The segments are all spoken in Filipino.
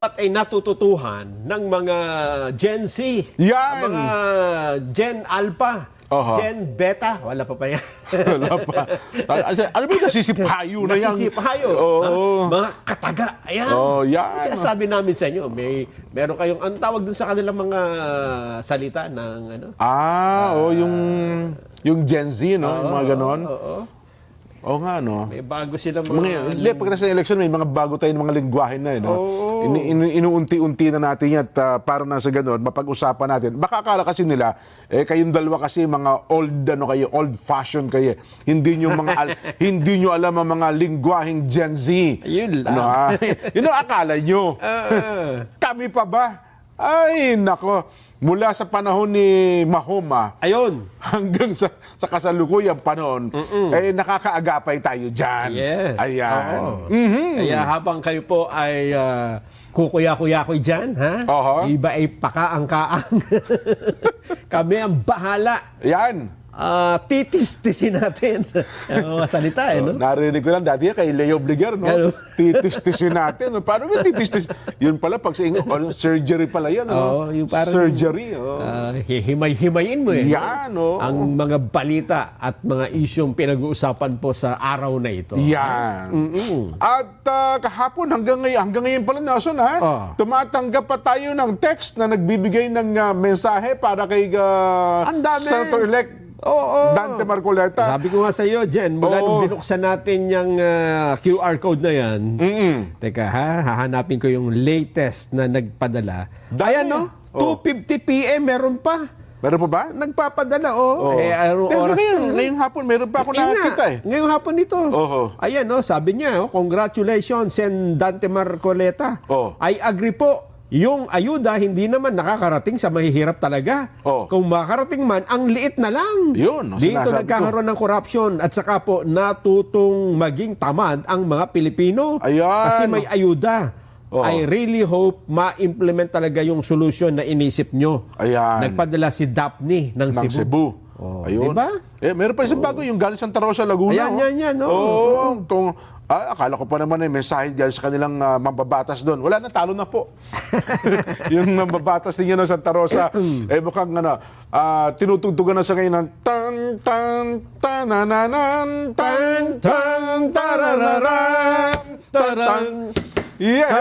at ay natututuhan ng mga Gen Z, Yan! mga Gen Alpha, Aha. Gen Beta, wala pa pa yan. Wala pa. ano ano ba yung nasisipayo na yan? Nasisipayo. Oo. ha? Mga kataga. Ayan. Oh, yan. Sinasabi namin sa inyo, may meron kayong, ang tawag dun sa kanilang mga salita ng ano? Ah, oh, yung yung Gen Z, no? yung mga ganon. Oo. Oo nga, no? May bago silang Mga, mga... hindi, pagkatapos ng election, may mga bago tayong mga lingwahe na, eh, no? Oo. Ini, ini- inuunti-unti na natin yan at ah, para na sa ganun, mapag-usapan natin. Baka akala kasi nila, eh, kayong dalawa kasi mga old, ano kayo, old-fashioned kayo. Hindi nyo mga, al- hindi nyo alam ang mga lingwaheng Gen Z. Yun lang. Ano, ah? Yun ang akala nyo. Ah. Kami pa ba? Ay, nako. Mula sa panahon ni Mahoma, ayun. hanggang sa, sa kasalukuyang panahon, eh nakakaagapay tayo dyan. Yes. Ayan. Oo. Mhm. Kaya habang kayo po ay ah, kukuya-kuya-kuy dyan, ha? Oho. Iba ay pakaang-kaang. Kami ang bahala. Ayan. Ah, titis-tisin natin. ang mga salita, eh, no? Narinig ko lang dati yan kay Leo Bliger, no? Ano? Titis-tisin natin. no? Paano ba titis-tis? Yun pala, pag sa Eng- oh, surgery pala yan, ano? yung parang- surgery, oh. Ah, hihimay-himayin mo, eh. no? Yan, oh. Ang mga balita at mga isyong pinag-uusapan po sa araw na ito. Yan. Mm-mm. At ah, kahapon hanggang ngayon, hanggang ngayon pala Nelson ha, Oh. tumatanggap pa tayo ng text na nagbibigay ng ah, mensahe para kay dami. Senator-elect Oo. Dante Marcoleta. Sabi ko nga sa iyo, Jen, mula Oo. nung binuksan natin yung ah, QR code na yan, Mm-mm. Teka ha, hahanapin ko yung latest na nagpadala. Dami. Ayan no, Oh. 2.50 PM meron pa. Meron pa ba? Nagpapadala oh. Oo. Eh, anong Pero oras? ngayon, ngayong hapon, meron pa ako Eh, nga, nakakita eh. Ngayong hapon ito. Oho. Ayan no, sabi niya, oh, congratulations Sen Dante Marcoleta. Oh. I agree po. Yung ayuda hindi naman nakakarating sa mahihirap talaga. Oh. Kung makarating man, ang liit na lang. Yun, Dito nagkakaroon ng corruption at saka po natutong maging tamad ang mga Pilipino. Ayan. Kasi may ayuda. Oh. I really hope ma-implement talaga yung solution na inisip nyo. Ayan. Nagpadala si Daphne ng, ng Cebu. Cebu. Oh, Ayun. diba? Eh, meron pa isang bago, yung galing Santa Rosa, Laguna. Ayan, oh. yan, yan, oh. Oo. Kung, ah, akala ko pa naman eh, mensahe dyan sa kanilang ah, mambabatas doon. Wala na, talo na po. yung mambabatas ninyo ng Santa Rosa, eh mukhang ano, ah, tinutugtugan na sa ngayon ng tan, tan, tanananan, tan, tan, tarararan, tan. Yeah!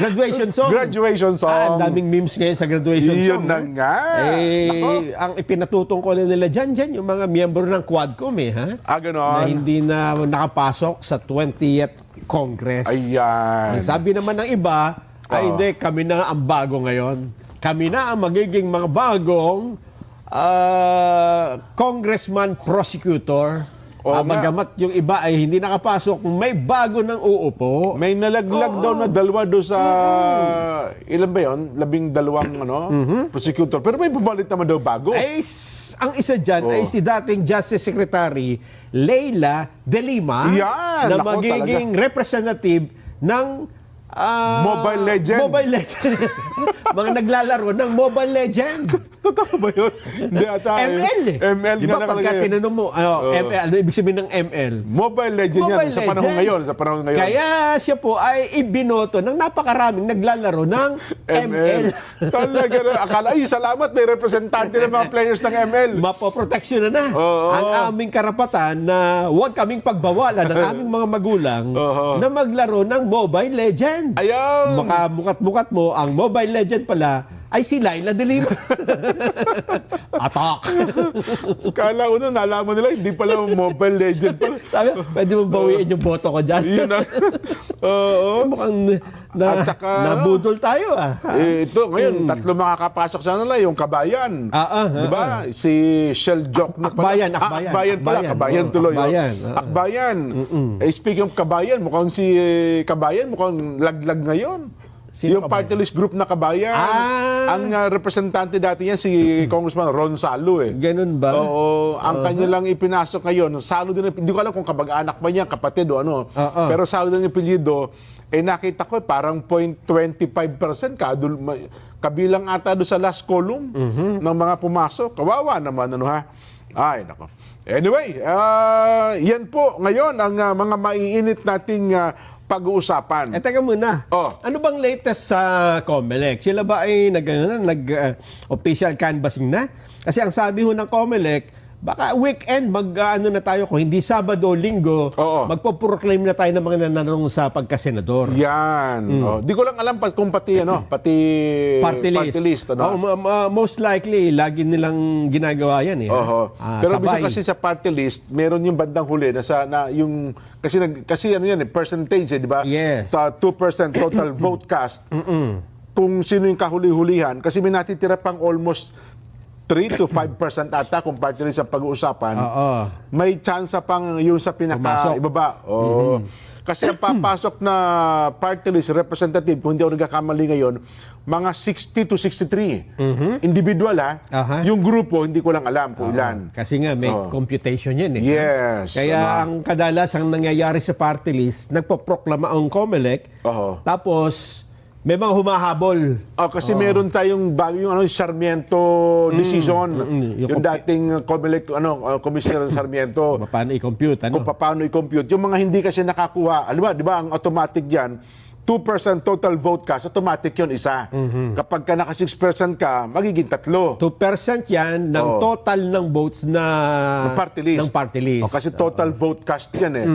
Graduation song. Graduation song. Ah, ang daming memes ngayon sa graduation Yun song. na ha? nga. Eh, ang ipinatutungkol nila dyan, dyan, yung mga miyembro ng Quadcom eh, ha? Ah, ganon. Na hindi na nakapasok sa 20th Congress. Ayan. Ang sabi naman ng iba, ay Oo. hindi, kami na ang bago ngayon. Kami na ang magiging mga bagong ah, congressman prosecutor. Oo Ah, nga. bagamat yung iba ay hindi nakapasok, may bago ng uupo. May nalaglag daw na dalawa do sa ilan ba 'yon? Labing dalawang ano, prosecutor. Pero may bumalit naman daw bago. Ay, ang isa dyan Oo. ay si dating Justice Secretary Leila De Lima Yan! na Nako, magiging representative ng ah, Mobile Legend. Mobile Legend. Mga naglalaro ng Mobile Legend. Totoo ba 'yun? Hindi ata. ML eh. ML Di nga ba pagka nakalagay. tinanong mo, ano, Oo. ML, ano ibig sabihin ng ML? Mobile Legend yan Mobile sa panahon Legend. ngayon, sa panahon ngayon. Kaya siya po ay ibinoto ng napakaraming naglalaro ng ML. Talaga na. Akala, ay, salamat, may representante ng mga players ng ML. Mapoproteksyon na na Oo. ang aming karapatan na huwag kaming pagbawalan ng aming mga magulang Oo. na maglaro ng Mobile Legend. Ayaw. Baka mukat-mukat mo, ang Mobile Legend pala ay si Laila de Lima. Atak! Kala ko na, nalaman nila, hindi pala Mobile Legend pala. Sabi, pwede mo bawiin yung boto ko dyan. Yun na. Oo. Mukhang na, At saka- nabudol tayo ah. Eh, ito, ngayon, tatlo makakapasok sa nila, yung kabayan. Hmm. Ah, ah, Di ba? Si Shell Jock na Akbayan, Ah, Akbayan, akbayan pala, Akbayan. kabayan Oo, tuloy. oh. Akbayan, ah, ah. Akbayan. Eh, speaking of kabayan, mukhang si eh, kabayan, mukhang laglag ngayon. Sino yung kabayan? party list group na kabayan. Ah. Ang ah, representante dati niya, si Congressman Ron Salo eh. Ganun ba? Oo, ang kanya lang ipinasok ngayon, Salo din, hindi ko alam kung kabag-anak ba niya, kapatid o ano. Oo. Pero Salo din yung apelyido, eh nakita ko eh, parang 0.25% kadul, kabilang ata doon sa last column Mhm. ng mga pumasok. Kawawa naman, ano ha? Ay, nako. Anyway, ah, yan po ngayon ang ah, mga maiinit nating ah, pag-uusapan. Eh, teka muna. Oh. Ano bang latest sa COMELEC? Sila ba ay nag, ano, nag uh, official canvassing na? Kasi ang sabi ho ng COMELEC, baka weekend mag uh, ano na tayo kung hindi Sabado, Linggo, Oo. magpo-proclaim na tayo ng mga nananong sa pagkasenador. Yan. Oh, di ko lang alam pa, kung pati ano, pati Party list. ano. Oo, ma- ma- most likely, lagi nilang ginagawa yan eh. Oho. Ah, Pero bisa sabay. kasi sa party list, meron yung bandang huli na sa na yung kasi nag, kasi ano yan eh, percentage eh, di ba? Yes. Sa 2% total vote cast. Kung sino yung kahuli-hulihan kasi may natitira pang almost 3 to 5% ata kung party list ang pag-uusapan. Oo. May chance pang yung sa pinaka Pumasok. ibaba. Oo. Kasi ang papasok na party list representative, kung hindi ako nagkakamali ngayon, mga 60 to 63. Individual ha. Aha. Yung grupo, hindi ko lang alam kung ilan. Kasi nga may Oo. computation yan eh. Yes. Kaya Ano? ang kadalasang nangyayari sa party list, nagpo-proklama ang COMELEC, Oo. tapos may mga humahabol. Oh, kasi meron tayong bago yung ano, Sarmiento decision. mm, yung yung, compu- dating uh, Comelec, ano, uh, Commissioner Sarmiento. Paano i-compute? Ano? kung paano i-compute. Yung mga hindi kasi nakakuha, alam ba, di ba, ang automatic yan, 2% total vote cast, automatic yun isa. Mm-hmm. Kapag ka naka 6% ka, magiging tatlo. 2% yan ng Oo. total ng votes na Ng party list. ng party list. O, kasi total vote cast yan eh.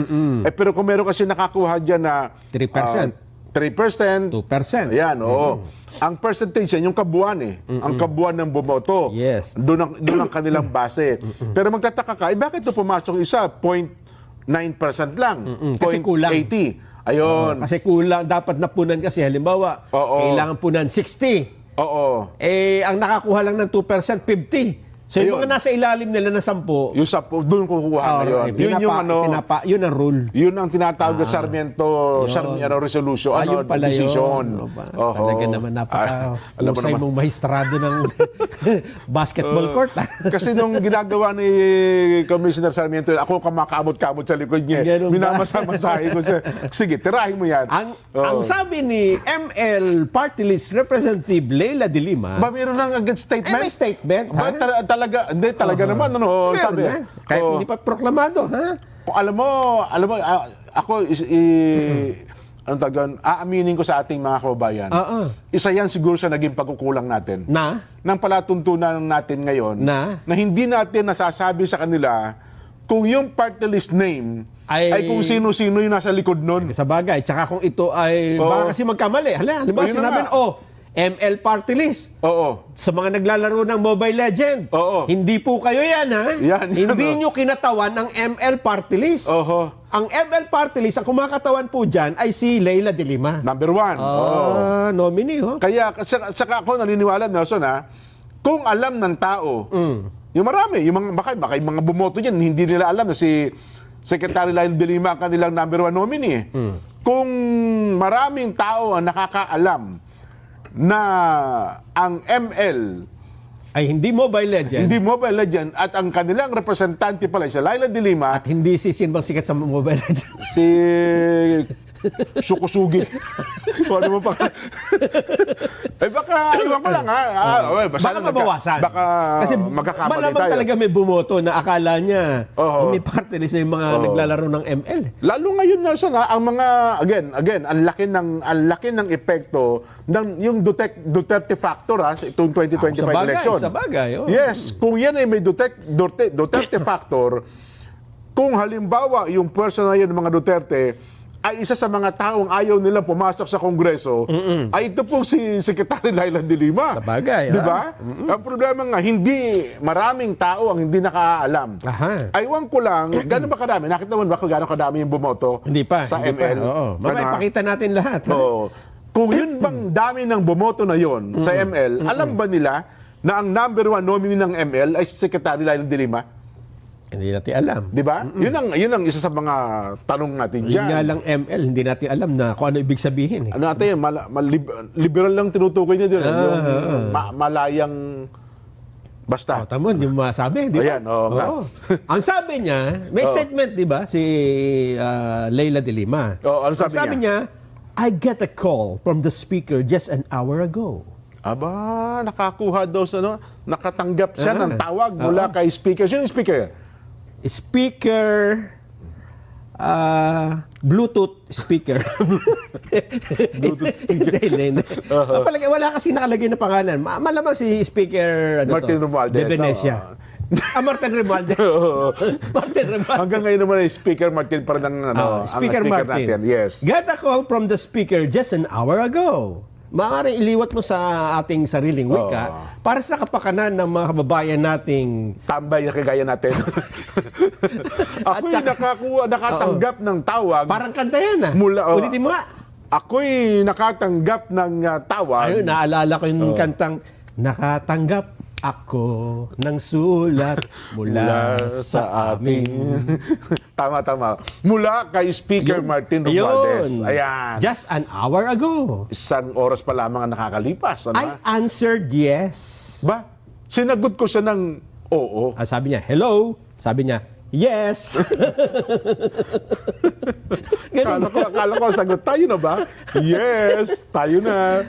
eh. Pero kung meron kasi nakakuha dyan na 3%. ah, 3%. 2%. Ayan, oo. Ang percentage yan, yung kabuuan eh. Ang kabuuan ng bumoto. Yes. Doon ang, doon ang kanilang base. Pero magtataka ka, eh bakit ito pumasok isa? 0.9% lang. Kasi kulang. 0.80. Ayun. Kasi kulang, dapat napunan kasi halimbawa, Oo. kailangan punan 60. Oo. Eh, ang nakakuha lang ng 2%, 50. So, yung Ayun. mga nasa ilalim nila ng 10, Yung sa, doon kukuha ah, ngayon. eh, Yun pinapa, yung ano, pinapa, yun ang rule. yun ang tinatawag na Sarmiento, Sarmi, ano, resolution, Ah, ano, yun pala decision. yun. Oho. Talaga naman, Ah, napaka alam mo naman. mong mahistrado ng basketball court. ah. Kasi nung ginagawa ni Commissioner Sarmiento, ako kamakaabot-kabot sa likod niya. Ganun ba? Minamasahe ko siya. Sige, tirahin mo yan. ang, Oo. ang sabi ni ML Party List Representative Leila de Lima, Ba, meron ng agad eh, statement? may statement, Ba, ha? Talaga, hindi, talaga naman, ano, Meron sabi. na. Kahit Oo. hindi pa proklamado, ha? Alam mo, alam mo, ako, is, i, ano tagan, aaminin ko sa ating mga kababayan. Oo. Isa yan siguro sa naging pagkukulang natin. Na? Nang palatuntunan natin ngayon, Na? hindi natin nasasabi sa kanila kung yung party list name ay, Ay- kung sino-sino yung nasa likod nun. Sa bagay. Tsaka kung ito ay, Oo. baka kasi magkamali. Hala, halimbawa na sinabi, oh, ML Party List. Oo. Sa mga naglalaro ng Mobile Legend. Oo. Hindi po kayo yan, ha? Yan, yan, Hindi oh. nyo kinatawan ang ML Party List. Oho. Ang ML Party List, ang kumakatawan po dyan ay si Leila de Lima. Number one. Oo. Ah, nominee, ho? Kaya, saka, saka ako naniniwala, Nelson, ha, kung alam ng tao, yung marami, yung mga, baka, baka yung mga bumoto dyan, hindi nila alam na si Secretary Lyle de Lima ang kanilang number one nominee. Kung maraming tao ang nakakaalam na ang ML, Ay hindi Mobile Legend. hindi Mobile Legend, at ang kanilang representante pala si Laila de Lima, At hindi si Sinbang sikat sa Mobile Legend. si Sukusugi. Kung ano mo pa. eh baka, iwan ko lang ha. Ah, okay, baka na mabawasan. Baka Kasi magkakamali malamang tayo. talaga may bumoto na akala niya Oo. may party list yung mga Oo. naglalaro ng ML. Lalo ngayon Nelson ha, ang mga again, again, ang laki ng ang laki ng epekto ng yung Duterte, Duterte factor ha, sa itong 2025 Sa bagay, election. sa bagay, oh. Yes, kung yan ay may Duterte, Duterte, Duterte factor, kung halimbawa yung person na yun ng mga Duterte ay isa sa mga taong ayaw nilang pumasok sa Kongreso, ay ito po si Secretary Laila de Lima. Sa bagay, Di ba? Ang problema nga, hindi maraming tao ang hindi nakaalam. Aha. Aywan ko lang, gano'n ba kadami? Nakita mo ba kung gano'n kadami yung bumoto Hindi pa. sa hindi ML? Pa. Oo. Mamaya ipakita natin lahat. ha? Oo. Kung yun bang dami ng bumoto na yon sa ML, alam ba nila na ang number one nominee ng ML ay si Secretary Laila de Lima? Hindi natin alam. Di ba? Yun ang yun ang isa sa mga tanong natin Yun diyan. nga lang ML, hindi natin alam na kung ano ibig sabihin. Eh. Ano natin, mal, mal- lib- liberal lang tinutukoy niya doon. Ah, yung ah. ma- malayang basta. Oh, tamo, hindi mo masabi, di ba? Ayan, oo nga. Ang sabi niya, may Oo. statement, di ba, si ah, Leila de Lima. Oo, ano sabi Ang sabi niya, I get a call from the speaker just an hour ago. Aba, nakakuha daw sa ano, nakatanggap siya Ah, ng tawag mula kay speaker. Sino yung speaker? Speaker ah, Bluetooth speaker. Bluetooth speaker. Hindi, hindi. Uh-huh. Wala kasi nakalagay na pangalan. Ma- malamang si speaker ano Martin? Romualdez, De Venecia. ah, Martin Romualdez. Martin Romualdez. Hanggang ngayon naman ay Speaker Martin pa rin ang, ano, Ah, ang speaker, Martin. natin. Yes. Got a call from the speaker just an hour ago. Maaaring iliwat mo sa ating sariling wika Oo. para sa kapakanan ng mga kababayan nating Tambay na kagaya natin. Ako'y saka- nakakuha, nakatanggap ng tawag. parang kanta yan ah. Mula- oh. Ulitin mo nga. Ako'y nakatanggap ng uh, tawag. Ayun, naalala ko yung kantang Nakatanggap ako ng sulat mula, sa amin. tama, tama. Mula kay Speaker Martin Romualdez. Ayan. Just an hour ago. Isang oras pa lamang ang nakakalipas. Ano? I answered yes. ba? Sinagot ko siya ng oo. Ah, sabi niya, hello. Sabi niya, yes. Akala ko, akala ko, sagot tayo na ba? Yes, tayo na.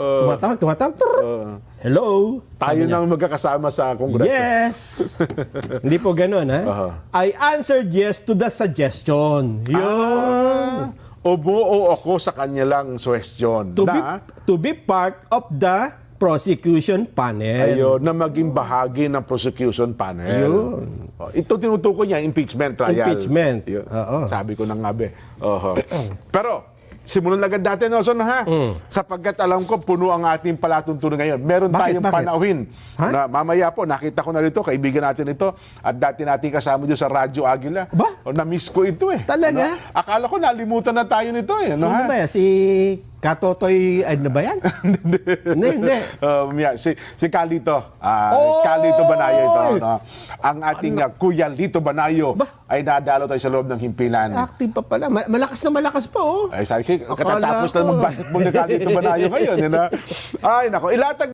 Uh, Tumatawag, tumatawag. Uh, Hello. tayo nang magkakasama sa kongreso. Yes. Hindi po ganun, ha? Aha. I answered yes to the suggestion. Yun. Ah, obuo ako sa kanya lang question to, be, na to be part of the prosecution panel. ayun, na maging bahagi ng prosecution panel. Ayun. Oh, ito tinutukoy niya, impeachment trial. Impeachment. Yun. Oo. Sabi ko na nga be. Oho. Pero, simulan agad natin, Nelson, ha? Sapagkat alam ko, puno ang ating palatuntunan ngayon. Meron Mm. Bakit, tayong bakit? panauhin. Ha? Na, mamaya po, nakita ko na rito, kaibigan natin ito, at dati natin kasama dito sa Radyo Agila. Ba? O, na-miss ko ito eh. Talaga? Ano? Akala ko nalimutan na tayo nito eh. Ano, Sino ha? ba yan? Si Katotoy, ano ba yan? hindi, hindi. Um, yeah, si, si Calito, ah, Oy! Calito Banayo ito. No? Ang ating uh, Kuya Lito Banayo Ba? ay nadalo tayo sa loob ng himpilan. Active pa pala. Ma- Malakas na malakas pa, oh. Ay, sabi katatapos lang mag-basketball ni Calito Banayo ngayon. Yun, na. Ay, nako, ilatag